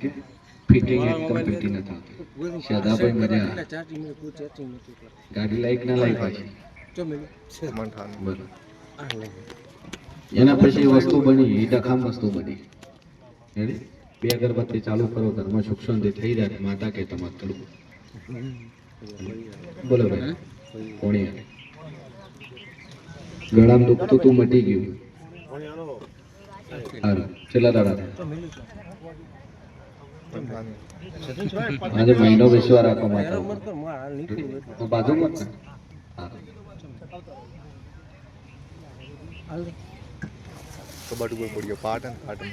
છે. ફિટિંગ એકદમ ફિટિંગ નથી શાદા ભાઈ મજા ગાડી લાઈક ના લાઈક પાછી બરાબર. એના પછી વસ્તુ બની એ ડખામ વસ્તુ બની. બે અગરબત્તી ચાલુ કરો ઘરમાં સુખ શાંતિ થઈ જાય માતા કે તમારે કરું બોલો ભાઈ. કોણી ગળામાં દુખતું તું મટી ગયું. સારું છેલ્લા દાડા આજે મહિનો બેસવા રાખો માતા ઉપર. બાજુમાં. કબાટ ઉપર પડ્યો પાટણ પાટણ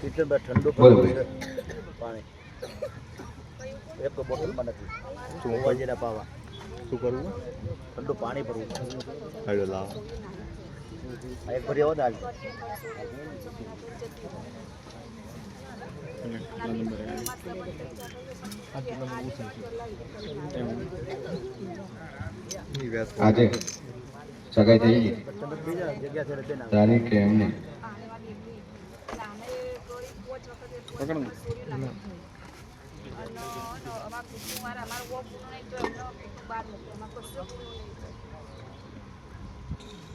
કિચનમાં. ઠંડુ બોલો પડ્યું ભાઈ. છે. પાણી. એક તો બોટલમાં નથી. શું વાજીના પાવા. શું કરવું? ઠંડુ પાણી ભરવું. હાડો લાવ. એક ભરી આવો વ્યાસ આજે સગાઈ થઈ ગઈ તમે બીજા જગ્યા છે તે ના તારીખ કે એમને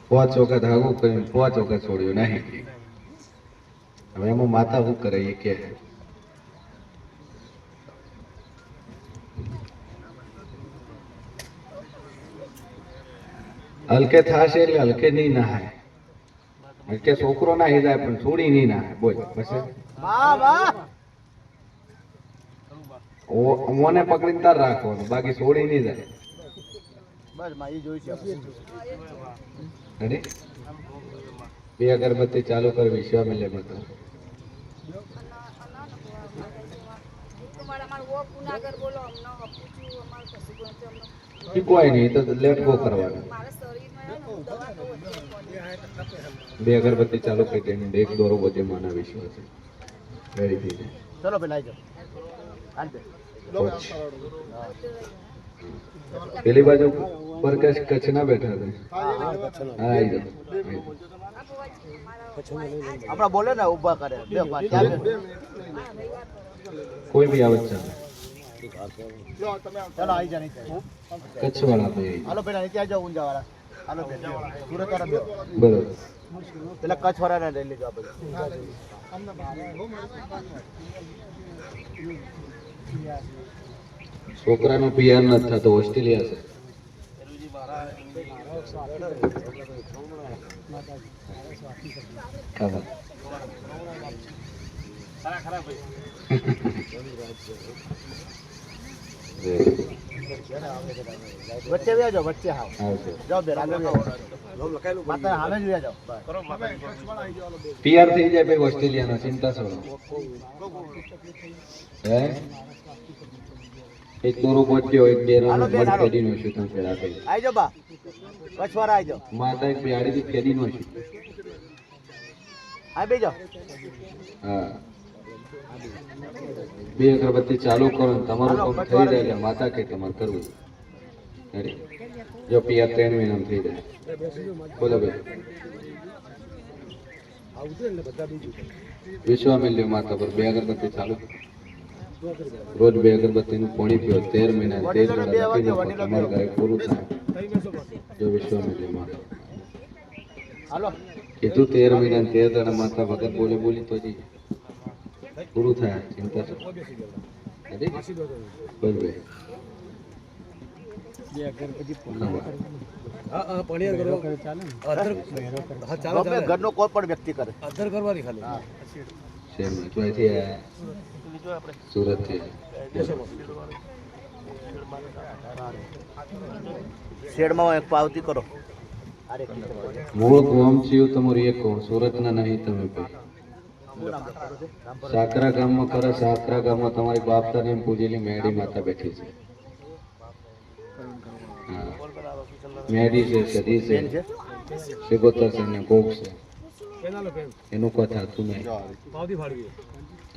પાંચ વખત આવું કર્યું પાંચ વખત છોડ્યું નહીં. હવે એમાં માતા શું કરે એ કે? હલકે થશે એટલે હલકે નહીં નાહાય. હલકે છોકરો નાહી જાય પણ છોડી નહીં નાહાય. બોલ બસ. મોને પકડીને તાર રાખવાનું બાકી છોડી નહીં જાય. બસમાં જોઈ છે. રેડી બે અગરબત્તી ચાલુ કર વિશ્વામિલે બધા ઈ કોઈ નહીં તો લેટ ગો કરવાનું. બે અગરબત્તી ચાલુ કરી દે એક દોરો બધે માના વિશ્વાસ છે. વેરી ગુડ ચલો પેલા આવી જાઓ. પેલી બાજુ પર કચ્છ ના બેઠા છે હા આવી જાઓ. આપણા બોલે ને ઊભા કરે. બે પાંચ કોઈ બી આવે ચાલે. ચલો આવી જા નીચે. કચ્છ વાળા ભાઈ હાલો પેલા નીચે આવી જાઓ ઊંઝા વાળા હાલો બે સુરત વાળા બે બરોબર. પેલા કચ્છ વાળાને લઈ લીધો આપણે છોકરાનો પીઆર નથી થતો ઓસ્ટ્રેલિયા છે. વચ્ચે વ્યા જાઓ વચ્ચે હાવ. જાઓ બે માતા સામે જ વ્યા જાઓ. પીઆર થઈ જાય ભાઈ ઓસ્ટ્રેલિયાનો ચિંતા છોડો. હે? એક દોરો પહોંચ્યો એક ડેરા નો બેન, મત નો છું તમે પેલા થઈ આઈ બા પછવાર આઈ જો માતા એક બેહાડી થી ફેરી નો છું આ બે હા. બે અગરબત્તી ચાલુ કરો ને તમારું કામ થઈ જાય એટલે માતા કે તમારે કરવું રેડી? જો પીઆર ત્રણ મહિનામાં થઈ જાય. બોલો ભાઈ વિશ્વામિલ્ય માતા પર બે અગરબત્તી ચાલુ રોજ બે અગરબત્તી નું પાણી પીઓ તેર મહિના તેર લખી નાખો. તમારું ઘરે પૂરું થાય. જો વિશ્વામિલ્ય કીધું તેર મહિના તેર દાડા માતા વગર બોલે બોલી તો જી. પૂરું થાય ચિંતા છે. ઘરનો કોઈ પણ વ્યક્તિ કરે. અધર કરવાની અહીંથી આયા. સુરતથી. શેડમાં એક પાવતી કરો. મૂળ ગામ થયું તમારું એક કહું સુરતના નહીં તમે ભાઈ. સાકરા ગામમાં ખરા સાકરા ગામમાં તમારી બાપતાને એમ પૂજેલી મેડી માતા બેઠી છે. મેડી છે સદી છે. શિગોતર છે? ને કોક છે. એનું કથા તું નહીં.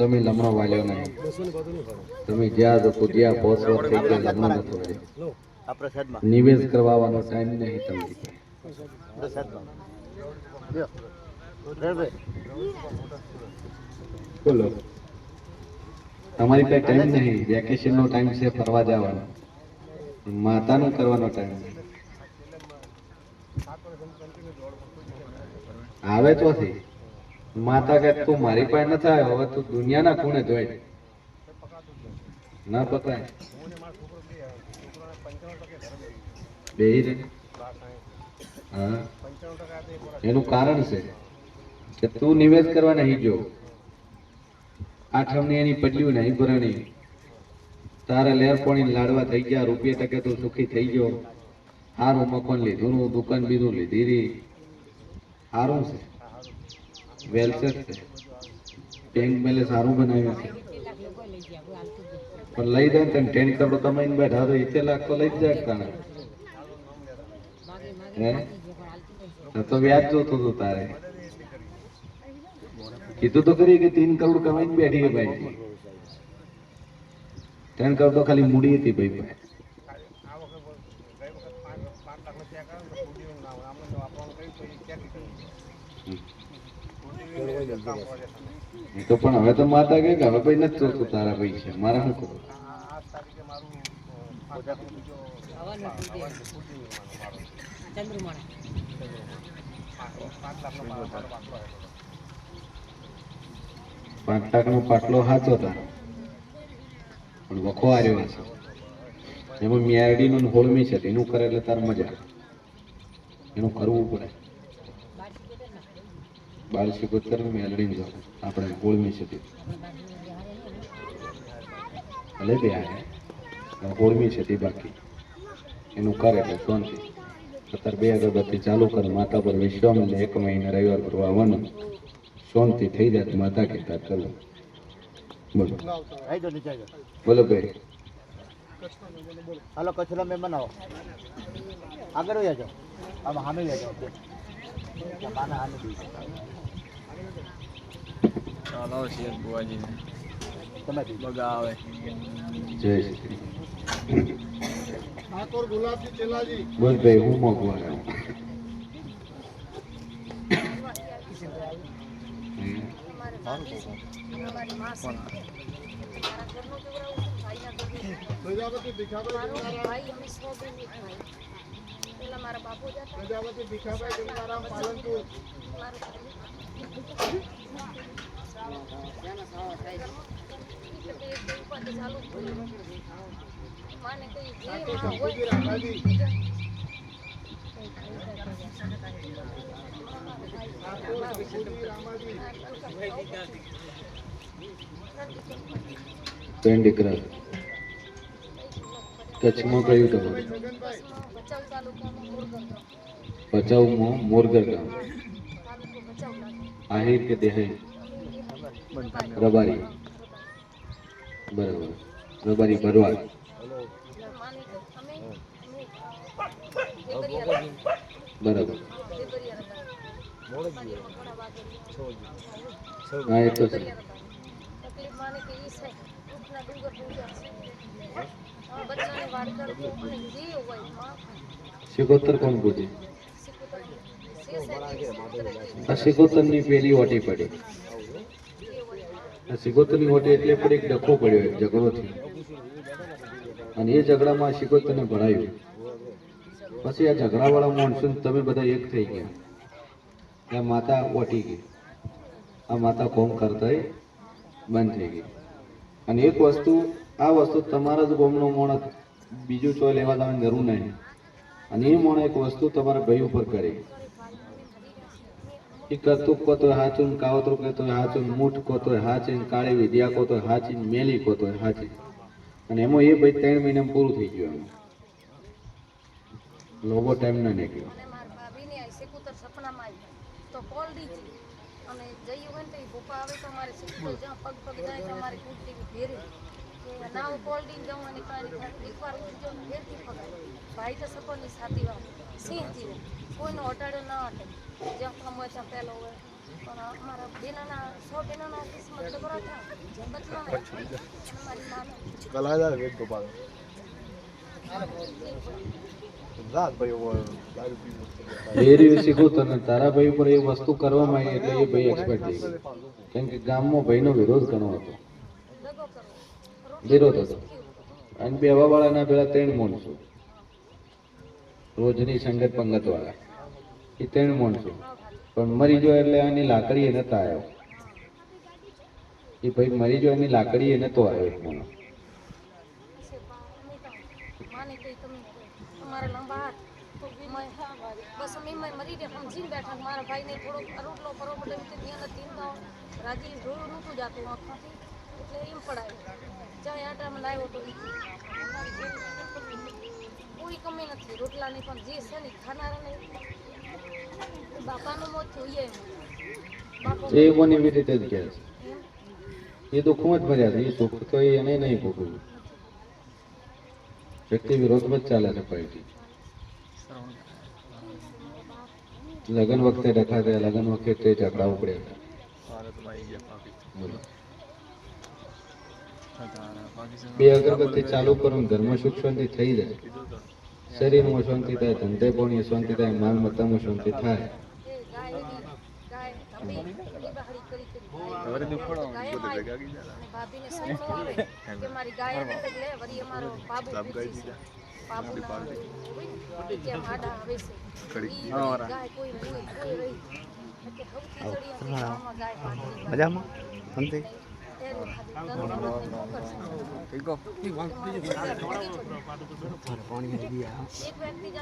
તમે લમણો વાલ્યો નહીં. તમે જ્યાં જશો ત્યાં પહોંચો ગયા લમણો નથી નિવેશ કરવાનો ટાઈમ નહીં તમને બોલો. તમારી પાસે ટાઈમ નહીં. વેકેશન નો ટાઈમ છે, ફરવા જવાનો. માતાનો કરવાનો ટાઈમ આવે તો માતા કે તું મારી પાસે નથી થાય, હવે તું દુનિયાના ખૂણે જોઈ ના પતાય. બેહી રે હા. એનું કારણ છે કે તું નિવેશ કરવા નહીં જો. આઠમની એની પડ્યું નહીં ભરણી. તારા લેર પાણી લાડવા થઈ ગયા, રૂપિયા ટકે તું સુખી થઈ ગયો. સારું મકાન લીધું, નું દુકાન બીજું લીધી સારું છે. વેલસેટ છે ટેન્ક મેલે સારું બનાવ્યું છે. પણ લઈ જાય ને ટેન કરો તમે બેઠા તો ઇતે લાખ તો લઈ જાય તને હે? તો વ્યાજ જોતો તો તારે. કીધું તો કરી કે તીન કરોડ કમાઈને બેઠી ભાઈ. ત્રણ કરોડ તો ખાલી મૂડી હતી ભાઈ. પાસે તો પણ હવે તો માતા કે હવે ભાઈ નથી જોતું તારા ભાઈ છે મારા શું કરું પાંચ લાખ નો પાટલો હાચો પણ વખો આવ્યો છે. એમાં મિયારડી નું હોળમી છે. એનું કરે એટલે તાર મજા એનું કરવું પડે. બાળ શિકોતર મેલડી જાઉં. આપણે કોળમી છે ભલે બે આવે હોળમી છે બાકી. એનું કરે એટલે શાંતિ. અત્યારે બે અગરબત્તી ચાલુ કરે, માતા પર વિશ્વામ એટલે એક મહિને રવિવાર પર આવવાનું શાંતિ થઈ જાય માતા કહેતા, ચલો. બોલો. બોલો ભાઈ. હાલો કચ્છનો મહેમાન આવો આગળ જાઓ. આમાં સામે વહી જાઓ ત્યાં બાના સામે બેસી જાઓ. ચાલો શેર બુઆજી તમે બી જાઓ. બગા આવે જય શ્રી બોલ ભાઈ હું મોગવા આવ્યો હમ. ભાઈ અમે સો બેની ભાઈ પેલા હોય દીકરા. કચ્છમાં કયું તમારું ભચાઉમાં મોરગર ગામ. આહિર કે દેહે રબારી. બરાબર. રબારી ભરવાડ. બરાબર. હા, એ તો છે. શિકોતર કોણ પૂછે? આ શિકોતરની પેલી ઓટી પડી. શિકોતરની ઓટી એટલે પણ એક ડખો પડ્યો એક ઝઘડો થયો અને એ ઝઘડામાં શિકોતરને ભરાયું પછી આ ઝઘડાવાળા માણસો ને તમે બધા એક થઈ ગયા. આ માતા ઓટી ગઈ. આ માતા કોમ કરતા બંધ થઈ ગઈ. અને એક વસ્તુ, આ વસ્તુ તમારા જ ગોમનો મોણ બીજું ચોય લેવા જવાની જરૂર નહીં. અને એ મોણ એક વસ્તુ તમારા ભાઈ ઉપર કરી. એ કરતું કોતો હાચું ને કાવતરું કહેતો હોય હાચું મૂઠ કોતો હોય ને કાળી વિદ્યા કોતો હોય હાચી ને મેલી કોતો હાચી અને એમાં એ ભાઈ ત્રણ મહિનામાં પૂરું થઈ ગયું એમ. લોબો ટાઈમ ના નીકળ્યો. અને જઈ હોય ને તો પપ્પા આવે તો મારે શેકુતર જ્યાં પગ જાય તો મારે કુર્તી ભેરે કે ના હું કોલ દઈને અને કાંઈ એકવાર ઉઠી જાઉં ને ભાઈ તો સપનની સાથી વાત સિંહ જીવો. કોઈનો અટાડ્યો ના અટે જ્યાં કામ હોય ત્યાં પહેલો હોય. પણ અમારા બેનાના સો બેનાના કિસ્મત જબરા થયા. બદલાના અને કલાકાર વેદ ગોપાલ. રાત ભાઈ ઓવર દારૂ પીવું. એ રહ્યું શીખું તને તારા ભાઈ ઉપર એ વસ્તુ કરવામાં આવી એટલે એ ભાઈ એક્સપર્ટ થઈ ગયો. કેમ કે ગામમાં ભાઈનો વિરોધ ઘણો હતો. વિરોધ હતો. અને બે વાળાના પેલા ત્રણ માણસો રોજની સંગત પંગત વાળા એ ત્રણ માણસો પણ મરી ગયો એટલે એની લાકડી એ નતા આવ્યો. એ ભાઈ મરી ગયો એની લાકડી એ નતો આવ્યો એક માણસ બસ અમે મરી ગયા, સમજીને બેઠા મારા ભાઈને થોડોક રોટલો એટલે એમ ત્યાં નથી રાજી જોયું નહોતું જાતું આંખમાંથી, એટલે એમ પડાય. ચાય આટામાં લાવ્યો તો. કોઈ કમી નથી, રોટલાની પણ જે છે ને ખાનારાને એ મને એવી રીતે જ કહે છે એ દુઃખમાં જ ભર્યા છે. એ સુખ તો એને નહીં ભોગવ્યું. વ્યક્તિ વિરોધમાં જ ચાલે છે પાર્ટી. લગ્ન વખતે ડખા થયા લગ્ન વખતે ઝઘડા ઉપડ્યા બે અગરબત્તી ચાલુ કરું ધર્મ સુખ શાંતિ થઈ જાય. શરીરમાં શાંતિ થાય ધંધે પણ શાંતિ થાય માલ મત્તામાં શાંતિ થાય. મજામાં? શાંતિ?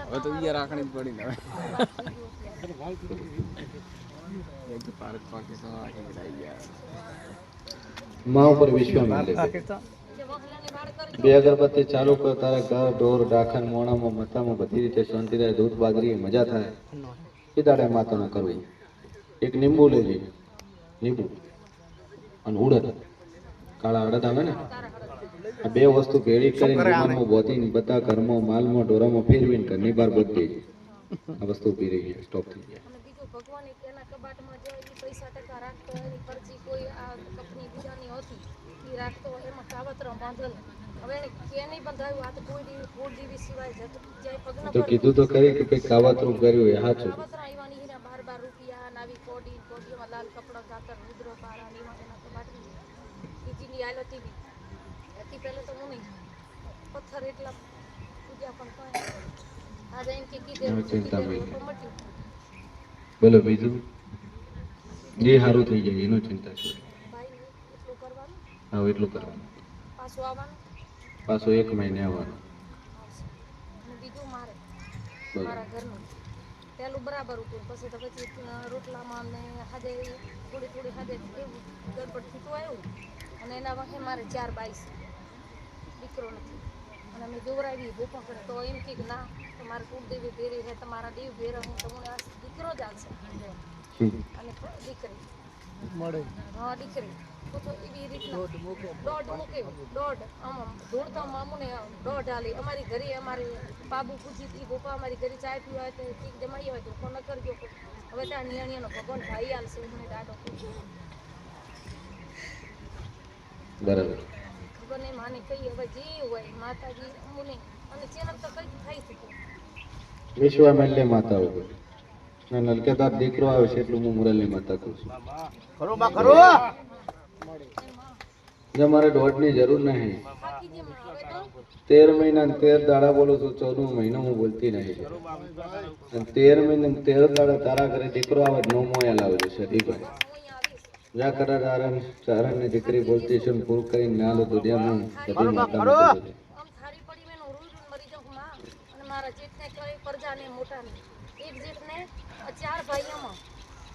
હવે તો ઈ રાખણી જ પડી ને હવે એક તો ભારત પાકિસ્તાન રાખી લઈ ગયા મા ઉપર વિશ્વાસ મેળવે જે વખલાની વાડ કરી બે અગરબત્તી ચાલુ કર તારા ઘર ઢોર ડાખન મોણામાં મથામાં બધી રીતે શાંતિ રહે દૂધ બાજરી મજા થાય એ દાડે માતાના કરવી એક લીંબુ લેજે લીંબુ અને ઉડદ કાળા અડદ આવે ને? આ બે વસ્તુ ભેળી કરીને બોધીને બધા ઘરમાં માલમાં ઢોરામાં ફેરવીને ઘરની બહાર બધી આ વસ્તુ ઊભી રહી છે સ્ટોપ થઈ ગયા. ભગવાન એના કબાટમાં જે ઈ પૈસા ટકા રાખતો એની પરચી કોઈ આ કંપની બીજાની હતી એ રાખતો એમાં કાવતરા બાંધેલ. હવે એને બંધાયું આ તો કોઈ દી ફૂલ દીવી સિવાય જતું. જાય પગના તો કીધું તો કરી કે કંઈક કાવતરું કર્યું એ સાચું કાવતરા આવ્યા ની બાર બાર રૂપિયા નાવી કોડી કોડીમાં લાલ કપડા ગાતર રુદ્રો પારા ની એમાં એના કબાટની આલો ટીવી એથી પહેલાં તો મમ્મી પથ્થર એટલા પૂજા પણ કોઈ આજે એમ કે કીધેલું. તો મટ્યું. બોલો બીજું જે સારું થઈ જાય એનો ચિંતા છે. હા એટલું કરવાનું? પાછું આવવાનું? પાછો એક મહિને આવવાનું. બીજું મારે. મારા ઘરનું. પહેલું બરાબર હતું પછી તો પછી રોટલામાં અમને હાજે થોડી થોડી હાજે એવું ગડબડ થતું આવ્યું. અને એના વખતે મારે ચાર બાઈસ દીકરો નથી. અને અમે દોરાવી ભૂપા કરે તો એમ કે ના તમારે કુળદેવી ભેરી રહે તમારા દેવ ભેરો હું તમને આ દીકરો જ આવશે અને દીકરી. મળે. હા દીકરી. તો તો એવી રીતના દોઢ મૂકે. દોઢ આમ આમ દોડતા મામુને દોઢ હાલી અમારી ઘરે અમારી બાબુ પૂછી હતી ગોપા અમારી ઘરે ચાય પીવા હોય તો જમાઈ હોય તો ફોન ન કરજો. હવે ત્યાં નિયાણીયાનો ભગવાન ભાઈ હાલશે મને દાડો બરાબર. ખબર માને કઈ હવે જે હોય માતાજી અમુને અને ચેનલ તો કઈ થઈ શકે. વિશ્વા મેલ્લે માતા હોય. ના નલકેદાર દીકરો આવે છે એટલું હું મુરલની માતા કહું છું. ખરો બા ખરો જે મારે દોઢની જરૂર નહીં. તેર મહિના તેર દાડા બોલું છું ચૌદમો મહિનો હું બોલતી નહીં. અને તેર મહિના તેર દાડા તારા ઘરે દીકરો આવે નો મોયા લાવજો છે દીકરો. જા કરા તારણ ચારણ દીકરી બોલતી છે ને પૂરું ના લો દુનિયામાં બધી માતા માતા આમ પડી મેં મરી જાઉં માં. અને મારા જેઠને કઈ પરજાને મોટાને એક જેઠને ચાર ભાઈઓમાં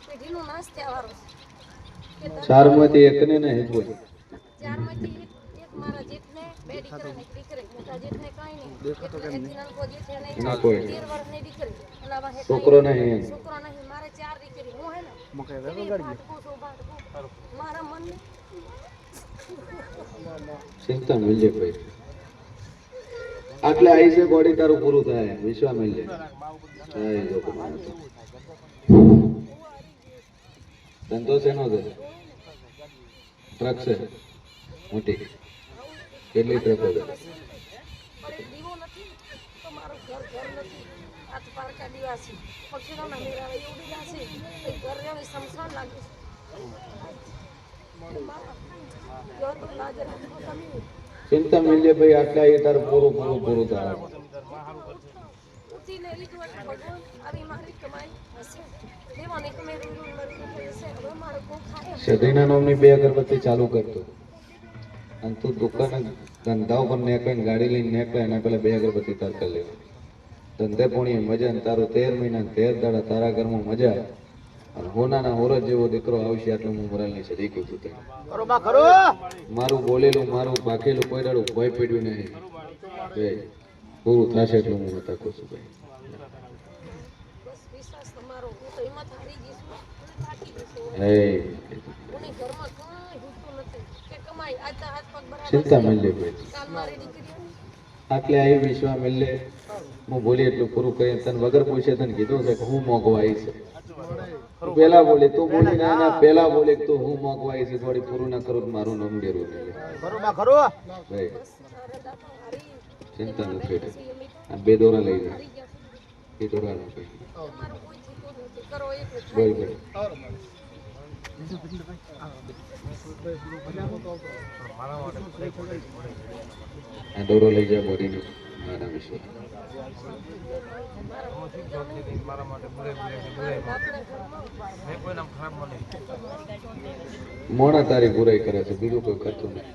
પેઢીનું નાશ થયા છે. ચારમાંથી એકને નહીં જ હોય ચારમાંથી એક એક મારા જેઠને બે દીકરા ને એક દીકરી મોટા જેઠને કાંઈ નહીં. ના કોઈ. નહીં. વર્ષની દીકરી. છોકરો નહીં છોકરો નહીં મારે ચાર દીકરી. હું હે ને ભાટકું છું, ભાટકું. મારા મનને. ચિંતા મિલજે ભાઈ. આટલે આઈ છે બોડી તારું પૂરું થાય. વિશ્વા જોગમાયા. ધંધો શેનો છે. ટ્રક છે. મોટી. કેટલી ટ્રકો છે? પારકા દિવાસી. પક્ષીઓના મેળા એવડી લાશે ઘર સમસાન લાગે છે ચિંતા મિલ્ય ભાઈ, આટલા એ તાર પૂરું પૂરું પૂરું સદીના નામની બે અગરબત્તી ચાલુ કરતો અને તું દુકાન ધંધા ઉપર નીકળે ગાડી લઈને નીકળે, એના પેલા બે અગરબત્તી તાર કરી લેવા ધંધે પોણીએ મજા તારું તેર મહિના તેર દાડા તારા ઘરમાં મજા હોનાના ઓરજ જેવો દીકરો આવશે આટલું હું મોરાલની સદી કહું છું તને. મારું બોલેલું મારું બાકેલું કોઈ દાડું ભય પડ્યું નહીં. બે પૂરું થશે એટલું હું હતા કહું છું ભાઈ ચિંતા છે. ભાઈ આટલે આવી વિશ્વા મિલે હું બોલી એટલું પૂરું કરી તને વગર પૂછે તને કીધું છે કે હું મોઘવાઈ છે. પેલા બોલે તો બોલી ના ના પેલા બોલે તો હું મોકવાઈ છે થોડી પૂરું ના કરું મારું નામ ડેરું ભાઈ હારી ચિંતા નથી આ બે દોરા લઈ જાય બે દોરા લઈ જાય તમારું દોરો લઈ જાય બોરીનો મારા વિશે. મોડા તારી બુરાઈ કરે છે બીજું કોઈ કરતું નહીં.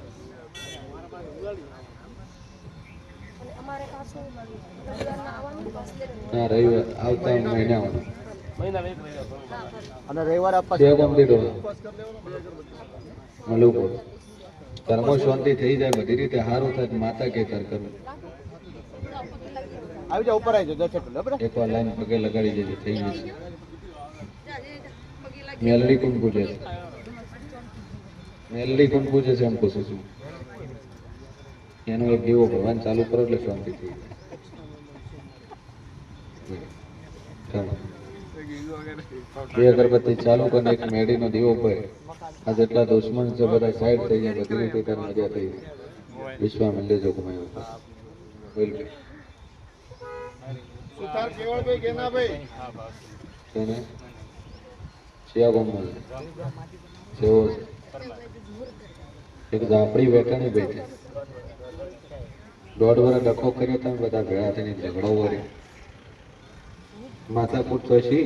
ના રવિવાર આવતા મહિના અને રવિવારે આપવા છે કમ્પ્લીટ હોય મળવું કર્મો શાંતિ થઈ જાય બધી રીતે સારું થાય માતા કે કર. કરવું આવી જાવ ઉપર આવી જાવ દસ એટલે બરાબર? એકવાર લાઈન પગે લગાડી દેજે થઈ જશે મેલડી કોણ પૂજે છે? મેલડી કોણ પૂજે છે એમ પૂછું છું. એનો એક દીવો ભગવાન ચાલુ કરો એટલે શાંતિ થઈ જાય. ચાલો. બે અગરબત્તી ચાલુ કરીને એક મેડીનો દીવો પર આ જેટલા દુશ્મન છે બધા સાઈડ થઈ ગયા બધી રીતે તાર મજા થઈ વિશ્વા મંદિર જો ગુમાયો બોલ ભાઈ. સુતાર કેવળભાઈ કેનાભાઈ? તેને શિયા ગોમલ જેવો એક ઝાપડી વેટાણી બેઠી. દોઢ વર્ષ ડખો કર્યો તમે બધા ભેળા થઈને ઝઘડો વળી માથાકૂટ તો શી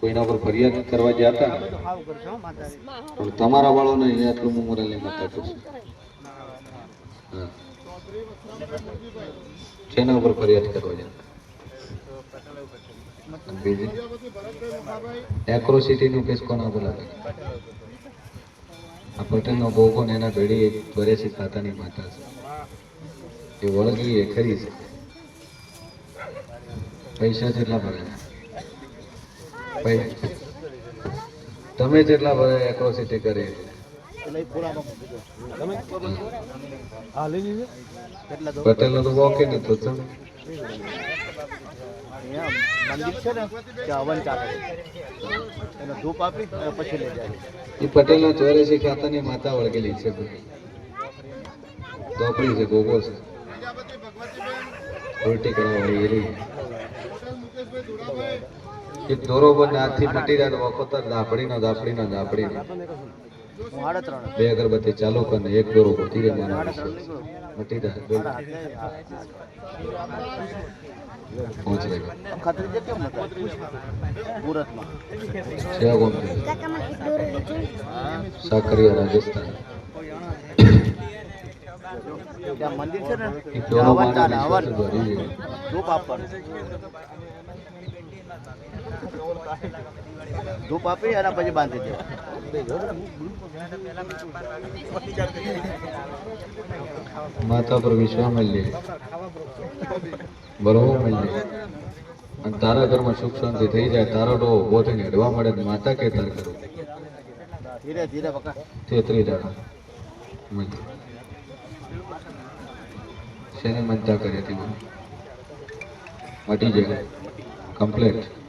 કોઈના પર ફરિયાદ કરવા જતા સારું કરશો હો માતા પણ તમારા વાળો અહીંયા આટલું હું મોરલની માથાકૂટ હા. ઉપર ફરિયાદ કરવા જતા અને બીજી? એક્રોસિટી નો કેસ કોના લાગે? આ પટેલ નો ગોગો ને એના ભેડી એક ત્વરેસી ખાતાની માતા છે. એ વળગી એ ખરી છે. પૈસા જેટલા ભરે તમે જેટલા ભરે એક્રોસિટી કરી. પટેલ નો તો વોકે ને તો તમે? ને પટેલ ના ચોર્યાસી ખાતાની માતા વળગેલી છે ચોપડી છે ગોગો છે. ઉલટી કરવા એ દોરો બંધ હાથથી મટી જાય વખત દાપડીનો દાપડીનો દાપડીનો. બે અગરબત્તી ચાલુ કરીને એક દોરો ગોતી રહે મારા વિશે. મટી જાય પહોંચ રહે સેવા કોણ સાકરિયા રાજસ્થાન. મંદિર છે ને? હવન હવન. ધૂપ આપવાનું. ધૂપ આપી અને પછી બાંધી દે. માતા પર વિશ્વા મળીએ. બરોબર મળીએ. અને તારા ઘરમાં સુખ શાંતિ થઈ જાય તારો ડો ઊભો થઈને હેડવા મળે માતા કે તાર કરો ધીરે ધીરે પકા. તેત્રી દાડા. મળી શેની મનતા કરી હતી મટી જાય. કમ્પ્લેટ.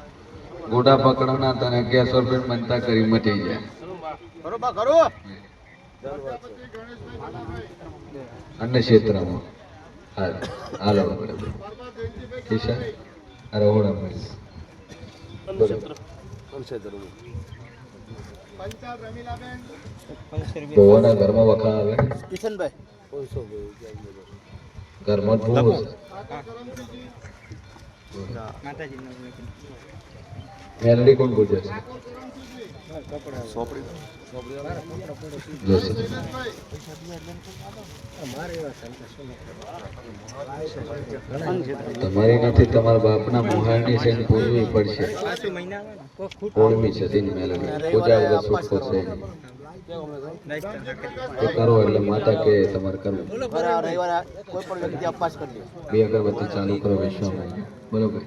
ગોડા પકડવાના તને અગિયારસો રૂપિયા મનતા કરી મટી જાય. અન્ય ક્ષેત્રમાં. હાલ ઈશા અરે મળી ભુવાના ઘરમાં વખા આવે? ઘરમાં મેલડી કોણ પૂછે છે? તમારી નથી, તમારા બાપના મોહાળની છે ને પૂજવી પડશે. ઓળમી છે તેની મેલડી પૂજા વગર સુખો છે કરો એટલે માતા કે તમારે કરવું બે અગરબત્તી ચાલુ કરો વિશ્વમાં બરોબર.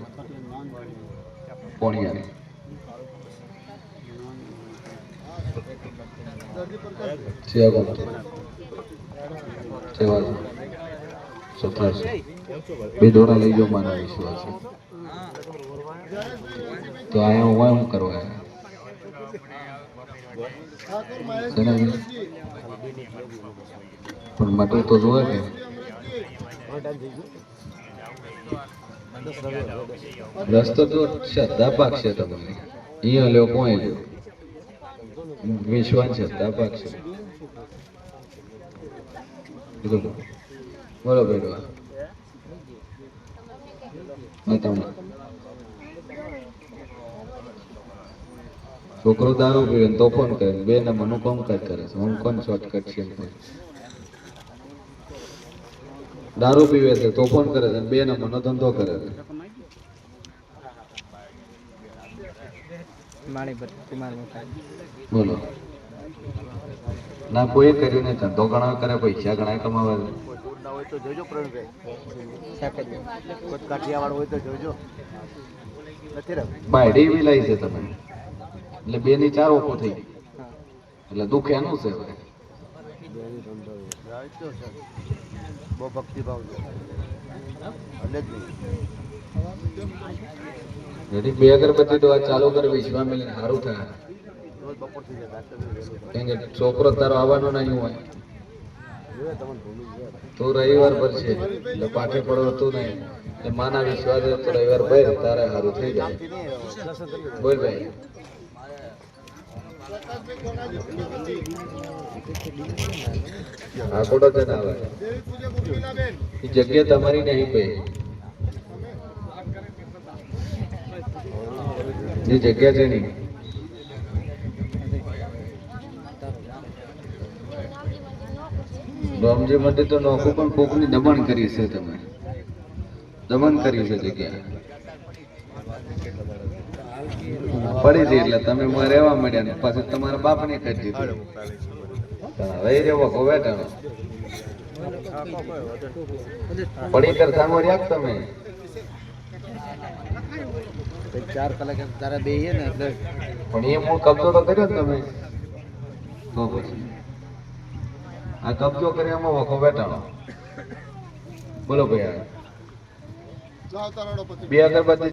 પોણિયા સેવા કોણ સેવા સત્તાવીસ બે દોડા લઈ જાઓ મારા વિશ્વાસ તો આયા હું હું કરવા પણ મટર તો જોવે કે રસ્તો તો શ્રદ્ધા પાક છે તમને અહીંયા લ્યો કોઈ લ્યો વિશ્વાસ છે પાકશે છે, તો. બોલો બેડવા છોકરો દારૂ પીવે ને તોફાન કરે બે ના મનું કામકાજ કરે છે હું કોણ શોર્ટકટ છે દારૂ પીવે છે તોફાન કરે છે બે ને મનો ધંધો કરે છે બોલો. ના કોઈ કર્યું નહીં. ધંધો ઘણા કરે પૈસા ઘણા કમાવે. હોય તો જોજો પ્રવીણભાઈ કોઈ કાઠિયાવાડ હોય તો જોજો. નથી રહ્યું. બાયડી એવી લાવી છે તમે. એટલે બે ની ચાર ઓપો થઈ ગઈ. એટલે દુઃખ એનું છે હવે. બહુ ભક્તિભાવ છે. એટલે જ નહીં. રેડી બે અગરબત્તી તો આ ચાલુ કરવી વિશ્વા મેલે સારું થાય. કેમ કે છોકરો તારો આવવાનો નહીં હોય. તો રવિવાર પર છે. એટલે પાઠે પડતું નહીં. એટલે માના વિશ્વાસ તો રવિવાર ભાઈ તારે સારું થઈ જાય. બોલ ભાઈ. આ ખોટો છે ને આવે એ જગ્યા તમારી નહીં ભાઈ. એ જગ્યા છે નહીં રામજી મંદિર તો નોખું, પણ કોકની દમણ કરી છે તમે. દમન કરી છે જગ્યા. પડી છે એટલે તમે માં રહેવા માંડ્યા ને, પાછું તમારા બાપને કરી દીધું. રહેવો રેવો ગોવેટાનો પડી કર સામો રહ્યા તમે? ચાર કલાક તારા બે ને એટલે પણ એ મૂળ કબજો તો કર્યો ને તમે. તો પછી? આ કબજો કર્યામાં વખો બેઠાનો બોલો ભાઈ આ. બે અગરબત્તી